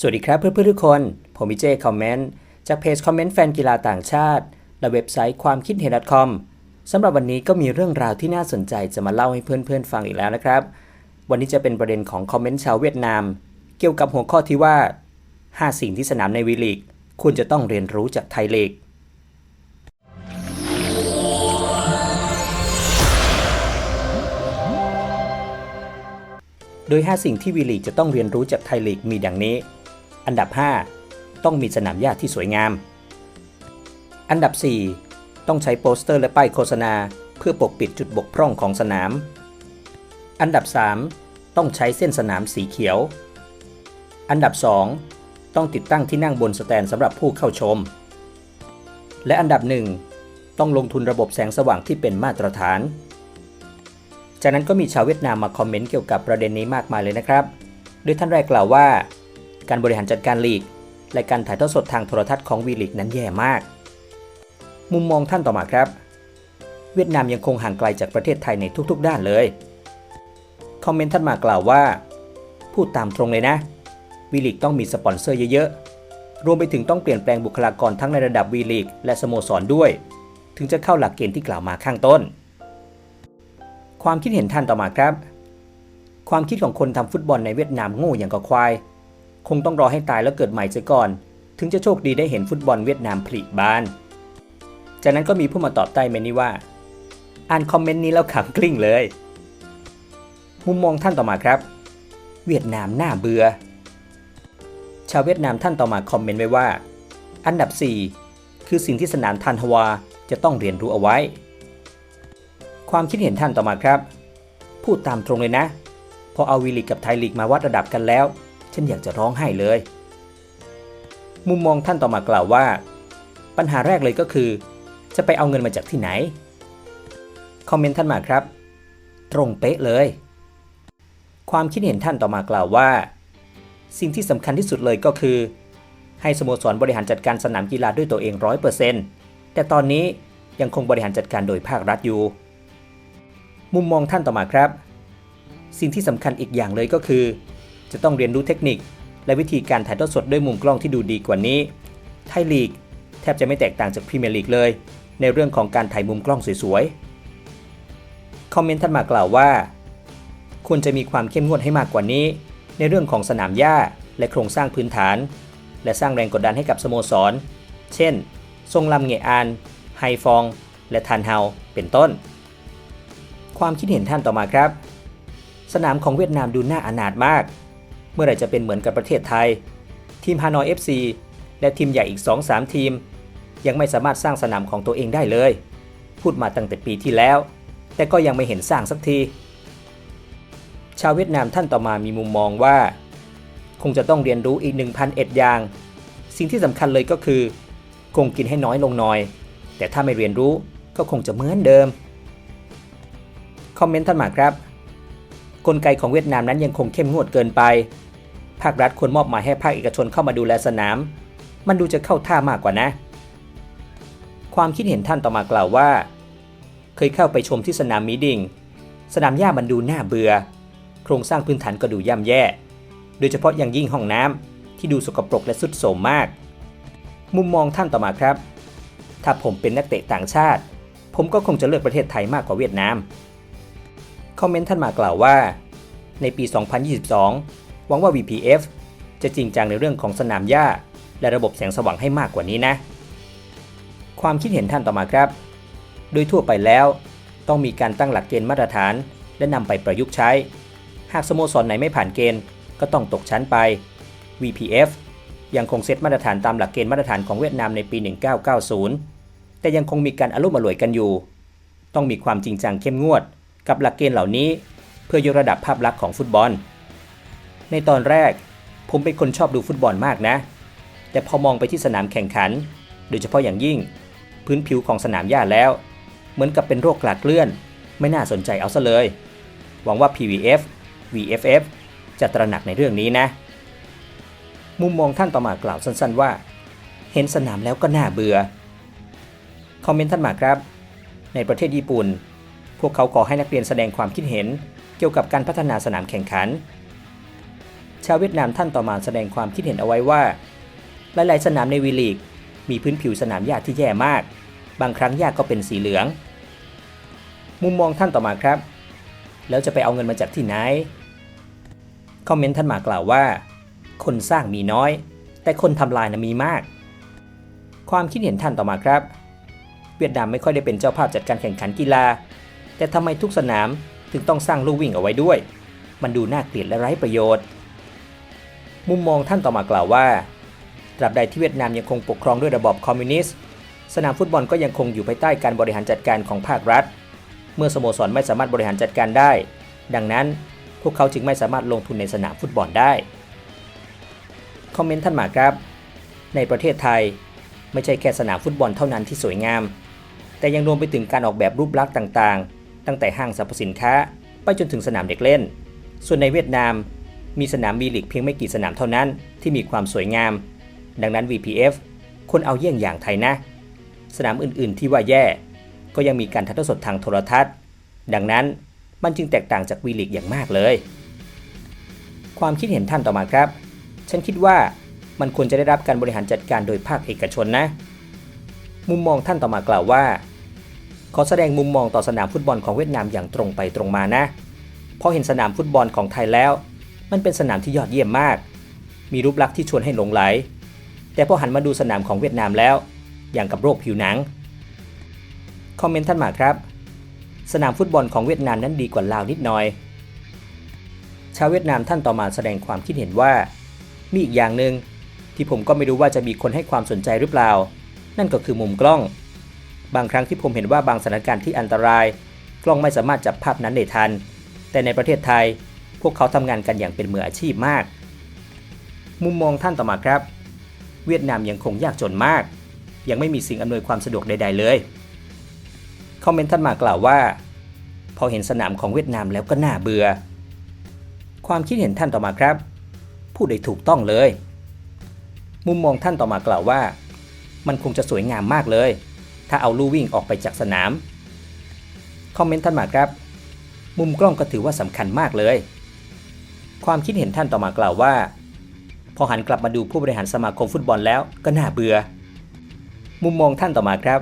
สวัสดีครับเพื่อนๆทุกคน ผมมิเจคอมเมนต์จากเพจคอมเมนต์แฟนกีฬาต่างชาติ และเว็บไซต์ความคิดเห็น .com สำหรับวันนี้ก็มีเรื่องราวที่น่าสนใจจะมาเล่าให้เพื่อนๆฟังอีกแล้วนะครับ วันนี้จะเป็นประเด็นของคอมเมนต์ชาวเวียดนาม เกี่ยวกับหัวข้อที่ว่า 5 สิ่งที่สนามในวีลีกควรจะต้องเรียนรู้จากไทยลีกโดย 5 สิ่งที่วีลีกจะต้องเรียนรู้จากไทยลีกมีดังนี้ อันดับ 5 ต้องมีสนามหญ้าที่สวยงาม อันดับ 4 ต้องใช้โปสเตอร์และป้ายโฆษณา เพื่อปกปิดจุดบกพร่องของสนาม อันดับ 3 ต้องใช้เส้นสนามสีเขียว อันดับ 2 ต้องติดตั้งที่นั่งบนสแตนสำหรับผู้เข้าชม และอันดับ 1 ต้องลงทุนระบบแสงสว่างที่เป็นมาตรฐาน จากนั้นก็มีชาวเวียดนามมาคอมเมนต์เกี่ยวกับประเด็นนี้มากมายเลยนะครับ โดยท่านแรกกล่าวว่า การบริหารจัดการลีก และการถ่ายทอดสดทางโทรทัศน์ของวีลีกนั้นแย่มาก มุมมองท่านต่อมาครับ เวียดนามยังคงห่างไกลจากประเทศไทยในทุกๆ ด้านเลย คอมเมนต์ท่านมากล่าวว่า พูดตามตรงเลยนะ วีลีกต้องมีสปอนเซอร์เยอะๆ รวมไปถึงต้องเปลี่ยนแปลงบุคลากรทั้งในระดับวีลีกและสโมสรด้วย ถึงจะเข้าหลักเกณฑ์ที่กล่าวมาข้างต้น ความคิดเห็นท่านต่อมาครับความคิดของคนทำฟุตบอลในเวียดนามโง่อย่างกับควาย คงต้องรอให้ตายแล้วเกิดใหม่เสียก่อน ถึงจะโชคดีได้เห็นฟุตบอลเวียดนามผลิบาน จากนั้นก็มีผู้มาตอบใต้เมนนี้ว่า อ่านคอมเมนต์นี้แล้วขำกลิ้งเลย มุมมองท่านต่อมาครับ เวียดนามน่าเบื่อ ชาวเวียดนามท่านต่อมาคอมเมนต์ไว้ว่า อันดับ 4 คือสิ่งที่สนามทันฮวาจะต้องเรียนรู้เอาไว้ ความคิดเห็นท่านต่อมาครับ พูดตามตรงเลยนะ พอเอาวีลีกกับไทยลีกมาวัดระดับกันแล้ว ฉันอยากจะร้องไห้เลย มุมมองท่านต่อมากล่าวว่า ปัญหาแรกเลยก็คือ จะไปเอาเงินมาจากที่ไหน คอมเมนต์ท่านมาครับ ตรงเป๊ะเลย ความคิดเห็นท่านต่อมากล่าวว่า สิ่งที่สำคัญที่สุดเลยก็คือ ให้สโมสรบริหารจัดการสนามกีฬาด้วยตัวเองร้อยเปอร์เซ็นต์แต่ตอนนี้ยังคงบริหารจัดการโดยภาครัฐอยู่ มุมมองท่านต่อมาครับ สิ่งที่สำคัญอีกอย่างเลยก็คือ จะต้องเรียนรู้เทคนิค และวิธีการถ่ายทอดสดด้วยมุมกล้องที่ดูดีกว่านี้ ไทยลีกแทบจะไม่แตกต่างจากพรีเมียร์ลีกเลย ในเรื่องของการถ่ายมุมกล้องสวยๆ คอมเมนต์ท่านมากล่าวว่า ควรจะมีความเข้มงวดให้มากกว่านี้ ในเรื่องของสนามหญ้าและโครงสร้างพื้นฐาน และสร้างแรงกดดันให้กับสโมสร เช่น ทรงลำเงอาน ไฮฟอง และทันเฮา เป็นต้น ความคิดเห็นท่านต่อมาครับ สนามของเวียดนามดูน่าอนาถมาก มื่อไหร่จะเป็นเหมือนกับประเทศไทย ทีมฮานอย FC และทีมใหญ่อีก 2-3 ทีม ยังไม่สามารถสร้างสนามของตัวเองได้เลย พูดมาตั้งแต่ปีที่แล้ว แต่ก็ยังไม่เห็นสร้างสักที ชาวเวียดนามท่านต่อมามีมุมมองว่า คงจะต้องเรียนรู้อีก 1,000เอ็ดอย่าง สิ่งที่สำคัญเลยก็คือ คงกินให้น้อยลงหน่อย แต่ถ้าไม่เรียนรู้ก็คงจะเหมือนเดิม คอมเมนต์ท่านมาครับ กลไกของเวียดนามนั้นยังคงเข้มงวดเกินไป ภาครัฐควรมอบหมายให้ภาคเอกชนเข้ามาดูแลสนาม มันดูจะเข้าท่ามากกว่านะ ความคิดเห็นท่านต่อมากล่าวว่า เคยเข้าไปชมที่สนามมีดิงสนามหญ้ามันดูน่าเบื่อ โครงสร้างพื้นฐานก็ดูย่ำแย่ โดยเฉพาะอย่างยิ่งห้องน้ำที่ดูสกปรกและสุดโทรมมาก มุมมองท่านต่อมาครับ ถ้าผมเป็นนักเตะต่างชาติ ผมก็คงจะเลือกประเทศไทยมากกว่าเวียดนามคอมเมนต์ท่านมากล่าวว่า ในปี 2022 หวังว่า VPF จะจริงจังในเรื่องของสนามหญ้า และระบบแสงสว่างให้มากกว่านี้นะ ความคิดเห็นท่านต่อมาครับ โดยทั่วไปแล้ว ต้องมีการตั้งหลักเกณฑ์มาตรฐาน และนำไปประยุกต์ใช้ หากสโมสรไหนไม่ผ่านเกณฑ์ก็ต้องตกชั้นไป VPF ยังคงเซตมาตรฐานตามหลักเกณฑ์มาตรฐานของเวียดนามในปี 1990 แต่ยังคงมีการอารมณ์อร่วยกันอยู่ ต้องมีความจริงจังเข้มงวด กับหลักเกณฑ์เหล่านี้ เพื่อยกระดับภาพลักษณ์ของฟุตบอล ในตอนแรก ผมเป็นคนชอบดูฟุตบอลมากนะ แต่พอมองไปที่สนามแข่งขัน โดยเฉพาะอย่างยิ่ง พื้นผิวของสนามหญ้าแล้ว เหมือนกับเป็นโรคกลาดเลื่อน ไม่น่าสนใจเอาซะเลย หวังว่า PVF VFF จะตระหนักในเรื่องนี้นะ มุมมองท่านต่อมากล่าวสั้นๆว่า เห็นสนามแล้วก็น่าเบื่อ คอมเมนต์ท่านมาครับ ในประเทศญี่ปุ่น พวกเขาขอให้นักเรียนแสดงความคิดเห็นเกี่ยวกับการพัฒนาสนามแข่งขัน ชาวเวียดนามท่านต่อมาแสดงความคิดเห็นเอาไว้ว่า หลาย ๆ สนามในวีลีก มีพื้นผิวสนามหญ้าที่แย่มาก บางครั้งหญ้าก็เป็นสีเหลือง มุมมองท่านต่อมาครับ แล้วจะไปเอาเงินมาจากที่ไหน คอมเมนต์ท่านมากล่าวว่า คนสร้างมีน้อย แต่คนทำลายนะมีมาก ความคิดเห็นท่านต่อมาครับ เวียดนามไม่ค่อยได้เป็นเจ้าภาพจัดการแข่งขันกีฬา แต่ทำไมทุกสนามถึงต้องสร้างลู่วิ่งเอาไว้ด้วย มันดูน่าเกลียดและไร้ประโยชน์ มุมมองท่านต่อมากล่าวว่าตราบใดที่เวียดนามยังคงปกครองด้วยระบอบคอมมิวนิสต์ สนามฟุตบอลก็ยังคงอยู่ภายใต้การบริหารจัดการของภาครัฐ เมื่อสโมสรไม่สามารถบริหารจัดการได้ ดังนั้นพวกเขาจึงไม่สามารถลงทุนในสนามฟุตบอลได้ คอมเมนต์ท่านหมาครับ ในประเทศไทย ไม่ใช่แค่สนามฟุตบอลเท่านั้นที่สวยงาม แต่ยังรวมไปถึงการออกแบบรูปลักษณ์ต่างๆ ตั้งแต่ห้างสรรพสินค้า ไปจนถึงสนามเด็กเล่น ส่วนในเวียดนาม มีสนามบีลีกเพียงไม่กี่สนามเท่านั้นที่มีความสวยงาม ดังนั้น VPF คนเอาเยี่ยงอย่างไทยนะ สนามอื่นๆที่ว่าแย่ ก็ยังมีการถ่ายทอดสดทางโทรทัศน์ ดังนั้นมันจึงแตกต่างจากวีลีกอย่างมากเลย ความคิดเห็นท่านต่อมาครับ ฉันคิดว่ามันควรจะได้รับการบริหารจัดการโดยภาคเอกชนนะ มุมมองท่านต่อมากล่าวว่า ขอแสดงมุมมองต่อสนามฟุตบอลของเวียดนามอย่างตรงไปตรงมานะพอเห็นสนามฟุตบอลของไทยแล้ว มันเป็นสนามที่ยอดเยี่ยมมาก มีรูปลักษณ์ที่ชวนให้หลงไหล แต่พอหันมาดูสนามของเวียดนามแล้ว อย่างกับโรคผิวหนัง คอมเมนต์ท่านมาครับ สนามฟุตบอลของเวียดนามนั้นดีกว่าลาวนิดหน่อย ชาวเวียดนามท่านต่อมาแสดงความคิดเห็นว่า มีอีกอย่างหนึ่งที่ผมก็ไม่รู้ว่าจะมีคนให้ความสนใจหรือเปล่า นั่นก็คือมุมกล้อง บางครั้งที่ผมเห็นว่าบางสถานการณ์ที่อันตราย กล้องไม่สามารถจับภาพนั้นได้ทัน แต่ในประเทศไทย พวกเขาทำงานกันอย่างเป็นมืออาชีพมาก มุมมองท่านต่อมาครับ เวียดนามยังคงยากจนมาก ยังไม่มีสิ่งอำนวยความสะดวกใด ๆ เลยคอมเมนต์ท่านมากล่าวว่า พอเห็นสนามของเวียดนามแล้วก็น่าเบื่อ ความคิดเห็นท่านต่อมาครับ พูดได้ถูกต้องเลย มุมมองท่านต่อมากล่าวว่า มันคงจะสวยงามมากเลย ถ้าเอาลู่วิ่งออกไปจากสนามคอมเมนต์ท่านมาครับ มุมกล้องก็ถือว่าสำคัญมากเลย ความคิดเห็นท่านต่อมากล่าวว่า พอหันกลับมาดูผู้บริหารสมาคมฟุตบอลแล้วก็น่าเบื่อ มุมมองท่านต่อมาครับ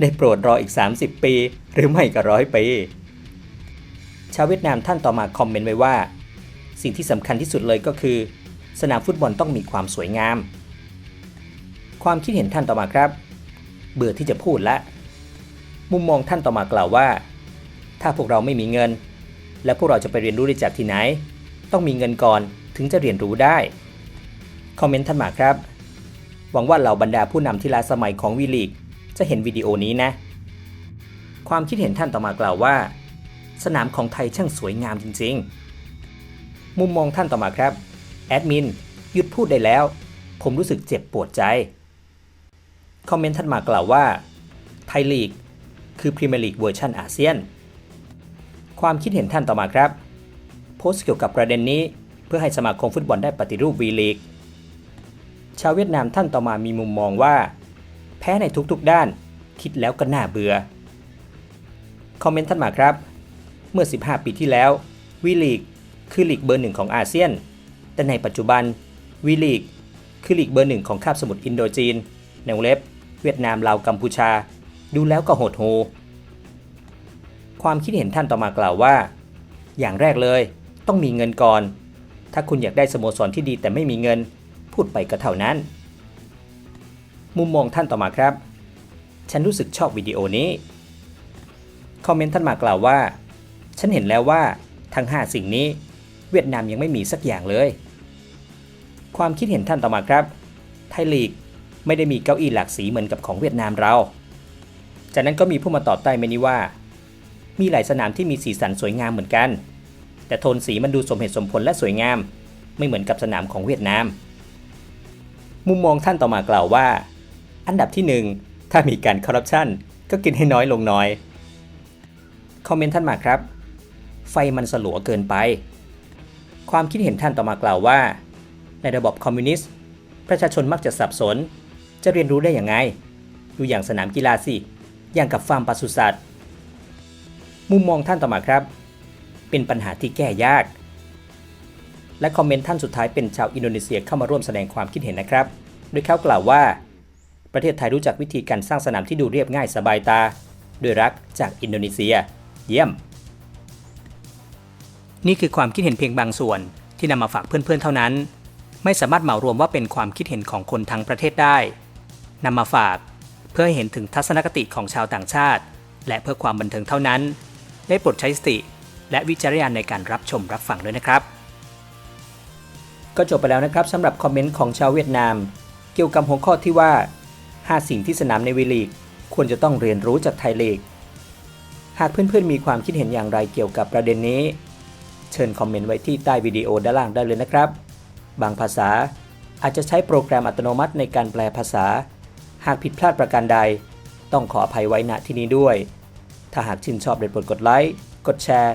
ได้โปรดรออีก 30 ปี หรือไม่ก็ร้อยปีชาวเวียดนามท่านต่อมาคอมเมนต์ไว้ว่า สิ่งที่สำคัญที่สุดเลยก็คือ สนามฟุตบอลต้องมีความสวยงาม ความคิดเห็นท่านต่อมาครับ เบื่อที่จะพูดละ มุมมองท่านต่อมากล่าวว่า ถ้าพวกเราไม่มีเงิน แล้วพวกเราจะไปเรียนรู้ได้จากที่ไหน ต้องมีเงินก่อนถึงจะเรียนรู้ได้ คอมเมนต์ท่านมาครับ หวังว่าเหล่าบรรดาผู้นำที่ล้าสมัยของวีลีกจะเห็นวิดีโอนี้นะ ความคิดเห็นท่านต่อมากล่าวว่า สนามของไทยช่างสวยงามจริงๆ มุมมองท่านต่อมาครับ แอดมินหยุดพูดได้แล้ว ผมรู้สึกเจ็บปวดใจ คอมเมนต์ท่านมากล่าวว่า ไทยลีกคือพรีเมียร์ลีกเวอร์ชันอาเซียน ความคิดเห็นท่านต่อมาครับ โพสต์เกี่ยวกับประเด็นนี้ เพื่อให้สมาคมฟุตบอลได้ปฏิรูปวีลีก ชาวเวียดนามท่านต่อมามีมุมมองว่า แพ้ในทุกๆด้าน คิดแล้วก็น่าเบื่อ คอมเมนต์ท่านมาครับ เมื่อ 15 ปีที่แล้ววีลีกคือลีกเบอร์หนึ่งของอาเซียน แต่ในปัจจุบันวีลีกคือลีกเบอร์หนึ่งของคาบสมุทรอินโดจีนในวงเล็บ เวียดนามลาวกัมพูชา ดูแล้วก็โหดโหความคิดเห็นท่านต่อมากล่าวว่า อย่างแรกเลย ต้องมีเงินก่อน ถ้าคุณอยากได้สโมสรที่ดีแต่ไม่มีเงิน พูดไปก็เท่านั้น มุมมองท่านต่อมาครับ ฉันรู้สึกชอบวิดีโอนี้ คอมเมนต์ท่านมากล่าวว่า ฉันเห็นแล้วว่าทั้ง 5 สิ่งนี้ เวียดนามยังไม่มีสักอย่างเลย ความคิดเห็นท่านต่อมาครับ ไทยลีกไม่ได้มีเก้าอี้หลากสีเหมือนกับของเวียดนามเรา จากนั้นก็มีผู้มาตอบใต้เมนี้ว่า มีหลายสนามที่มีสีสันสวยงามเหมือนกัน แต่โทนสีมันดูสมเหตุสมผลและสวยงาม ไม่เหมือนกับสนามของเวียดนาม มุมมองท่านต่อมากล่าวว่า อันดับที่ 1 ถ้ามีการคอร์รัปชันก็กินให้น้อยลงน้อย คอมเมนต์ท่านมาครับ ไฟมันสลัวเกินไป ความคิดเห็นท่านต่อมากล่าวว่า ในระบบคอมมิวนิสต์ ประชาชนมักจะสับสน จะเรียนรู้ได้อย่างไง ดูอย่างสนามกีฬาสิ อย่างกับฟาร์มปศุสัตว์ มุมมองท่านต่อมาครับ เป็นปัญหาที่แก้ยาก และคอมเมนต์ท่านสุดท้ายเป็นชาวอินโดนีเซียเข้ามาร่วมแสดงความคิดเห็นนะครับ โดยเขากล่าวว่า ประเทศไทยรู้จักวิธีการสร้างสนามที่ดูเรียบง่ายสบายตา ด้วยรักจากอินโดนีเซีย เยี่ยม นี่คือความคิดเห็นเพียงบางส่วนที่นำมาฝากเพื่อนๆเท่านั้น ไม่สามารถเหมารวมว่าเป็นความคิดเห็นของคนทั้งประเทศได้นำมาฝากเพื่อให้เห็นถึงทัศนคติของชาวต่างชาติ และเพื่อความบันเทิงเท่านั้น ได้โปรดใช้สติ และวิจารณญาณในการรับชมรับฟังด้วยนะครับ ก็จบไปแล้วนะครับสำหรับคอมเมนต์ของชาวเวียดนาม เกี่ยวกับหัวข้อที่ว่า 5 สิ่งที่สนามในวีลีกควรจะต้องเรียนรู้จากไทยลีก หากเพื่อนๆมีความคิดเห็นอย่างไรเกี่ยวกับประเด็นนี้ เชิญคอมเมนต์ไว้ที่ใต้วิดีโอด้านล่างได้เลยนะครับ บางภาษาอาจจะใช้โปรแกรมอัตโนมัติในการแปลภาษา หากผิดพลาดประการใด ต้องขออภัยไว้ณที่นี้ด้วย ถ้าหากชื่นชอบได้โปรดกดไลค์ กดแชร์